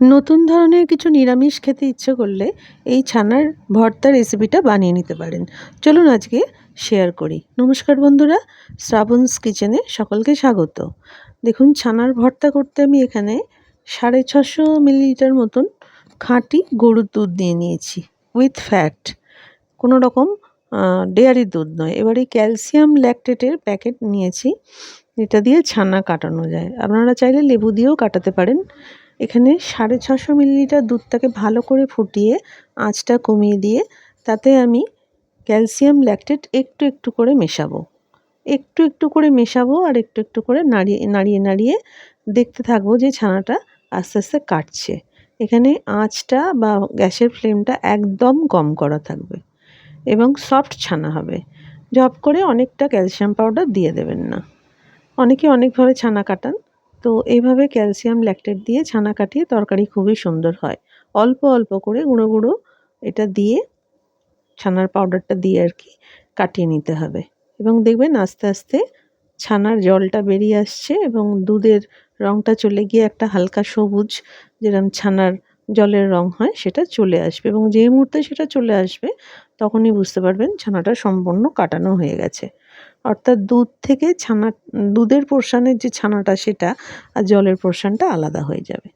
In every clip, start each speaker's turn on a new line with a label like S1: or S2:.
S1: নতুন ধরনের কিছু নিরামিষ খেতে ইচ্ছে করলে এই ছানার ভর্তা রেসিপিটা বানিয়ে নিতে পারেন। চলুন আজকে শেয়ার করি। নমস্কার বন্ধুরা, শ্রাবণস কিচেনে সকলকে স্বাগত। দেখুন, ছানার ভর্তা করতে আমি এখানে সাড়ে ছশো মিলিলিটার মতন খাঁটি গরুর দুধ নিয়ে নিয়েছি উইথ ফ্যাট কোনো রকম ডেয়ারি দুধ নয়। এবারে ক্যালসিয়াম ল্যাকটেটের প্যাকেট নিয়েছি। এটা দিয়ে ছানা কাটানো যায়। আপনারা চাইলে লেবু দিয়েও কাটাতে পারেন। এখানে সাড়ে ছশো মিলিলিটার দুধটাকে ভালো করে ফুটিয়ে আঁচটা কমিয়ে দিয়ে তাতে আমি ক্যালসিয়াম ল্যাকটেট একটু একটু করে মেশাবো। একটু একটু করে মেশাবো আর একটু একটু করে নাড়িয়ে নাড়িয়ে নাড়িয়ে দেখতে থাকব যে ছানাটা আস্তে আস্তে কাটছে। এখানে আঁচটা বা গ্যাসের ফ্লেমটা একদম কম করা থাকবে এবং সফট ছানা হবে। জব করে অনেকটা ক্যালসিয়াম পাউডার দিয়ে দেবেন না। অনেকে অনেকভাবে ছানা কাটান তো এইভাবে ক্যালসিয়াম, ল্যাকটেট দিয়ে ছানা কাটিয়ে তরকারি খুবই সুন্দর হয়। অল্প অল্প করে গুঁড়ো গুঁড়ো এটা দিয়ে ছানার পাউডারটা দিয়ে আর কি কাটিয়ে নিতে হবে। এবং দেখবেন আস্তে আস্তে ছানার জলটা বেরিয়ে আসছে এবং দুধের রঙটা চলে গিয়ে একটা হালকা সবুজ যেরকম ছানার জলের রং হয়, সেটা চলে আসবে এবং যে মুহূর্তে সেটা চলে আসবে, তখনই বুঝতে পারবেন ছানাটা সম্পূর্ণ কাটানো হয়ে গেছে। অর্থাৎ দুধ থেকে ছানা, দুধের পোর্শানের যে ছানাটা সেটা আর জলের পোর্শানটা আলাদা হয়ে যাবে।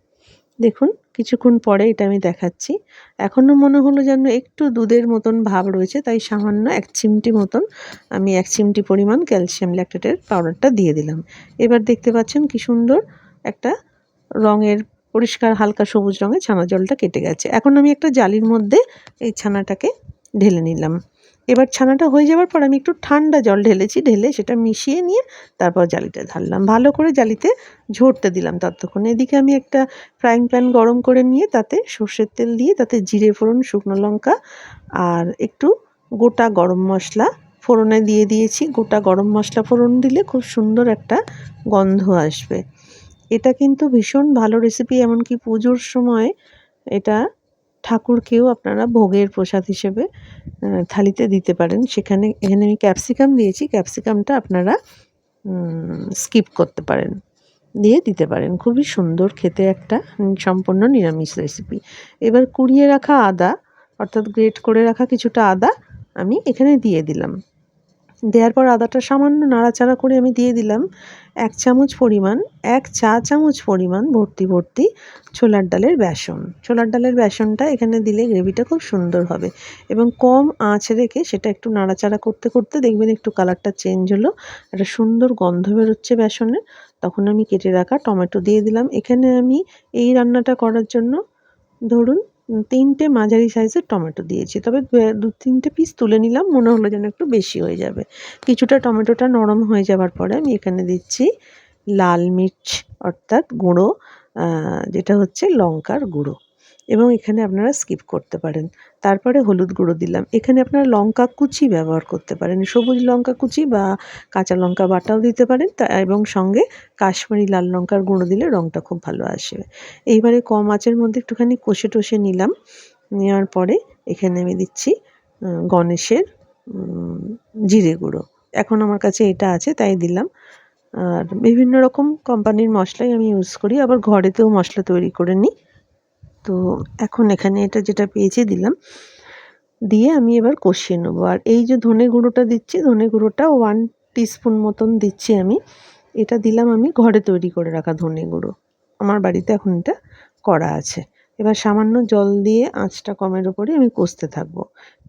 S1: দেখুন, কিছুক্ষণ পরে এটা আমি দেখাচ্ছি। এখনও মনে হলো যেন একটু দুধের মতন ভাব রয়েছে, তাই সামান্য এক চিমটি মতন আমি এক চিমটি পরিমাণ ক্যালসিয়াম ল্যাকটেটের পাউডারটা দিয়ে দিলাম। এবার দেখতে পাচ্ছেন কি সুন্দর একটা রঙের পরিষ্কার হালকা সবুজ রঙের ছানা জলটা কেটে গেছে। এখন আমি একটা জালির মধ্যে এই ছানাটাকে ঢেলে নিলাম। এবার ছানাটা হয়ে যাওয়ার পর আমি একটু ঠান্ডা জল ঢেলেছি, ঢেলে সেটা মিশিয়ে নিয়ে তারপর জালিটা ঢাললাম। ভালো করে জালিতে ঝরতে দিলাম ততক্ষণ। এদিকে আমি একটা ফ্রাইং প্যান গরম করে নিয়ে তাতে সর্ষের তেল দিয়ে তাতে জিরে ফোড়ন, শুকনো লঙ্কা আর একটু গোটা গরম মশলা ফোড়নে দিয়ে দিয়েছি। গোটা গরম মশলা ফোড়ন দিলে খুব সুন্দর একটা গন্ধ আসবে। এটা কিন্তু ভীষণ ভালো রেসিপি এমনকি পুজোর সময় এটা ঠাকুরকেও আপনারা ভোগের প্রসাদ হিসেবে থালিতে দিতে পারেন। সেখানে, এখানে আমি ক্যাপসিকাম দিয়েছি ক্যাপসিকামটা আপনারা স্কিপ করতে পারেন, দিয়ে দিতে পারেন। খুবই সুন্দর খেতে একটা সম্পূর্ণ নিরামিষ রেসিপি এবার কুড়িয়ে রাখা আদা, অর্থাৎ গ্রেট করে রাখা কিছুটা আদা আমি এখানে দিয়ে দিলাম। দেওয়ার পর আদাটা সামান্য নাড়াচাড়া করে আমি দিয়ে দিলাম এক চামচ পরিমাণ, এক চা চামচ পরিমাণ ভর্তি ভর্তি ছোলার ডালের বেসন। ছোলার ডালের বেসনটা এখানে দিলে গ্রেভিটা খুব সুন্দর হবে এবং কম আঁচ রেখে সেটা একটু নাড়াচাড়া করতে করতে দেখবেন একটু কালারটা চেঞ্জ হলো, একটা সুন্দর গন্ধ বেরোচ্ছে বেসনের তখন আমি কেটে রাখা টমেটো দিয়ে দিলাম। এখানে আমি এই রান্নাটা করার জন্য ধরুন তিনটে মাঝারি সাইজের টমেটো দিয়েছি। তবে দু তিনটে পিস তুলে নিলাম, মনে হলো যেন একটু বেশি হয়ে যাবে। কিছুটা টমেটোটা নরম হয়ে যাবার পরে আমি এখানে দিচ্ছি লাল মির্চ, অর্থাৎ গুঁড়ো যেটা হচ্ছে লঙ্কার গুঁড়ো। এবং এখানে আপনারা স্কিপ করতে পারেন। তারপরে হলুদ গুঁড়ো দিলাম। এখানে আপনারা লঙ্কা কুচি ব্যবহার করতে পারেন। সবুজ লঙ্কা কুচি বা কাঁচা লঙ্কা বাটাও দিতে পারেন। তা এবং সঙ্গে কাশ্মীরি লাল লঙ্কার গুঁড়ো দিলে রঙটা খুব ভালো আসবে এইবারে কম আঁচের মধ্যে একটুখানি কষে টষে নিলাম। নেওয়ার পরে এখানে আমি দিচ্ছি গণেশের জিরে গুঁড়ো। এখন আমার কাছে এটা আছে, তাই দিলাম। আর বিভিন্ন রকম কোম্পানির মশলাই আমি ইউজ করি। আবার ঘরেতেও মশলা তৈরি করে নিই। তো এখন এখানে এটা যেটা পেয়েছি দিলাম। দিয়ে আমি এবার কষিয়ে নেব। আর এই যে ধনে গুঁড়োটা দিচ্ছি, ধনে গুঁড়োটা ওয়ান টিস্পুন মতন দিচ্ছি আমি। এটা দিলাম আমি ঘরে তৈরি করে রাখা ধনে গুঁড়ো। আমার বাড়িতে এখন এটা করা আছে। এবার সামান্য জল দিয়ে আঁচটা কমের ওপরে আমি কষতে থাকব।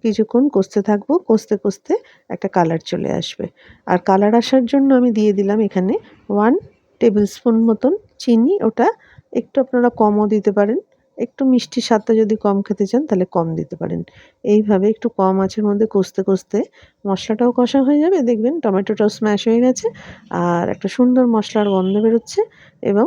S1: কিছুক্ষণ কষতে থাকব, কষতে কষতে একটা কালার চলে আসবে। আর কালার আসার জন্য আমি দিয়ে দিলাম এখানে ওয়ান টেবিল স্পুন মতন চিনি। ওটা একটু আপনারা কমও দিতে পারেন। একটু মিষ্টি স্বাদটা যদি কম খেতে চান, তাহলে কম দিতে পারেন। এইভাবে একটু কম আঁচের মধ্যে কষতে কষতে মশলাটাও কষা হয়ে যাবে। দেখবেন টমেটোটাও স্ম্যাশ হয়ে গেছে। আর একটা সুন্দর মশলার গন্ধ বেরোচ্ছে এবং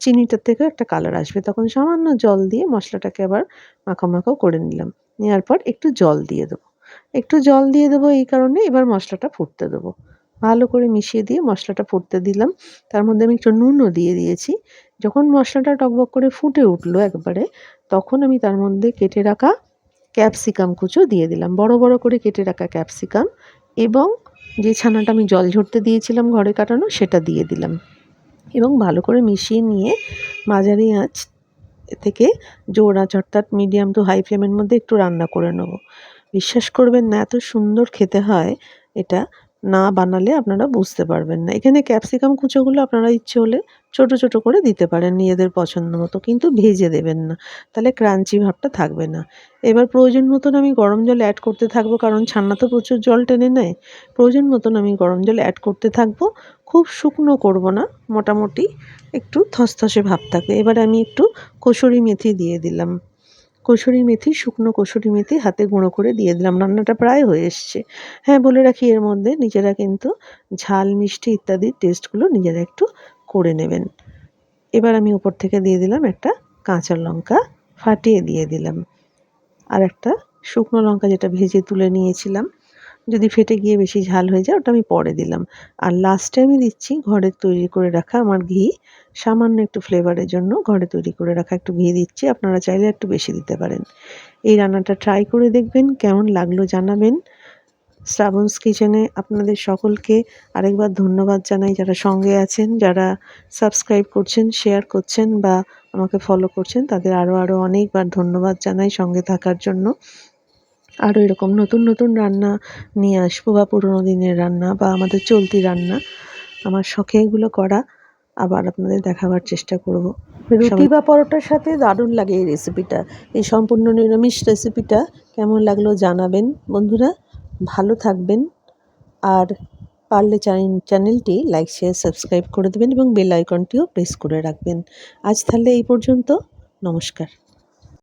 S1: চিনিটার থেকেও একটা কালার আসবে। তখন সামান্য জল দিয়ে মশলাটাকে আবার মাখা মাখাও করে নিলাম। নেওয়ার পর একটু জল দিয়ে দেবো। একটু জল দিয়ে দেবো এই কারণে এবার মশলাটা ফুটতে দেবো। ভালো করে মিশিয়ে দিয়ে মশলাটা ফুটতে দিলাম। তার মধ্যে আমি একটু নুনও দিয়ে দিয়েছি। যখন মশলাটা টকবক করে ফুটে উঠল একবারে, তখন আমি তার মধ্যে কেটে রাখা ক্যাপসিকাম কুচো দিয়ে দিলাম। বড় বড় করে কেটে রাখা ক্যাপসিকাম এবং যে ছানাটা আমি জল ঝরতে দিয়েছিলাম ঘরে কাটানো, সেটা দিয়ে দিলাম। এবং ভালো করে মিশিয়ে নিয়ে মাঝারি আঁচ থেকে জোর আঁচ অর্থাৎ মিডিয়াম টু হাই ফ্লেমের মধ্যে একটু রান্না করে নেব। বিশ্বাস করবেন না, এত সুন্দর খেতে হয় এটা। না বানালে আপনারা বুঝতে পারবেন না। এখানে ক্যাপসিকাম কুচোগুলো আপনারা ইচ্ছে হলে ছোট ছোট করে দিতে পারেন নিজেদের পছন্দ মতো, কিন্তু ভেজে দেবেন না। তাহলে ক্রাঞ্চি ভাবটা থাকবে না। এবার প্রয়োজন মতন আমি গরম জল অ্যাড করতে থাকব, কারণ ছান্না তো প্রচুর জল টেনে নেয়। প্রয়োজন মতন আমি গরম জল অ্যাড করতে থাকব। খুব শুকনো করব না, মোটামুটি একটু থসথসে ভাব থাকবে। এবার আমি একটু কসুরি মেথি দিয়ে দিলাম। কসুরি মেথি, শুকনো কসুরি মেথি হাতে গুঁড়ো করে দিয়ে দিলাম। রান্নাটা প্রায় হয়ে এসছে। হ্যাঁ বলে রাখি এর মধ্যে নিজেরা কিন্তু ঝাল, মিষ্টি ইত্যাদি টেস্টগুলো নিজেরা একটু করে নেবেন। এবার আমি উপর থেকে দিয়ে দিলাম একটা কাঁচা লঙ্কা, ফাটিয়ে দিয়ে দিলাম। আর একটা শুকনো লঙ্কা যেটা ভেজে তুলে নিয়েছিলাম। যদি ফেটে গিয়ে বেশি ঝাল হয়ে যায়, ওটা আমি পরে দিলাম। আর লাস্টে আমি দিচ্ছি ঘরে তৈরি করে রাখা আমার ঘি। সামান্য একটু ফ্লেভারের জন্য ঘরে তৈরি করে রাখা একটু ঘি দিচ্ছি, আপনারা চাইলে একটু বেশি দিতে পারেন। এই রান্নাটা ট্রাই করে দেখবেন, কেমন লাগল জানাবেন। শ্রাবণস কিচেনে আপনাদের সকলকে আরেকবার ধন্যবাদ জানাই। যারা সঙ্গে আছেন, যারা সাবস্ক্রাইব করছেন শেয়ার করছেন বা আমাকে ফলো করছেন, তাদের আরও আরও অনেকবার ধন্যবাদ জানাই সঙ্গে থাকার জন্য। আরও এরকম নতুন নতুন রান্না নিয়ে আসব বা পুরোনো দিনের রান্না বা আমাদের চলতি রান্না। আমার শখে এগুলো করা আবার আপনাদের দেখাবার চেষ্টা করব। রুটি বা পরোটার সাথে দারুণ লাগে এই রেসিপিটা এই সম্পূর্ণ নিরামিষ রেসিপিটা কেমন লাগল জানাবেন। বন্ধুরা ভালো থাকবেন। আর পারলে চ্যানেলটি লাইক শেয়ার সাবস্ক্রাইব করে দেবেন এবং বেল আইকনটিও প্রেস করে রাখবেন। আজ তাহলে এই পর্যন্ত। নমস্কার।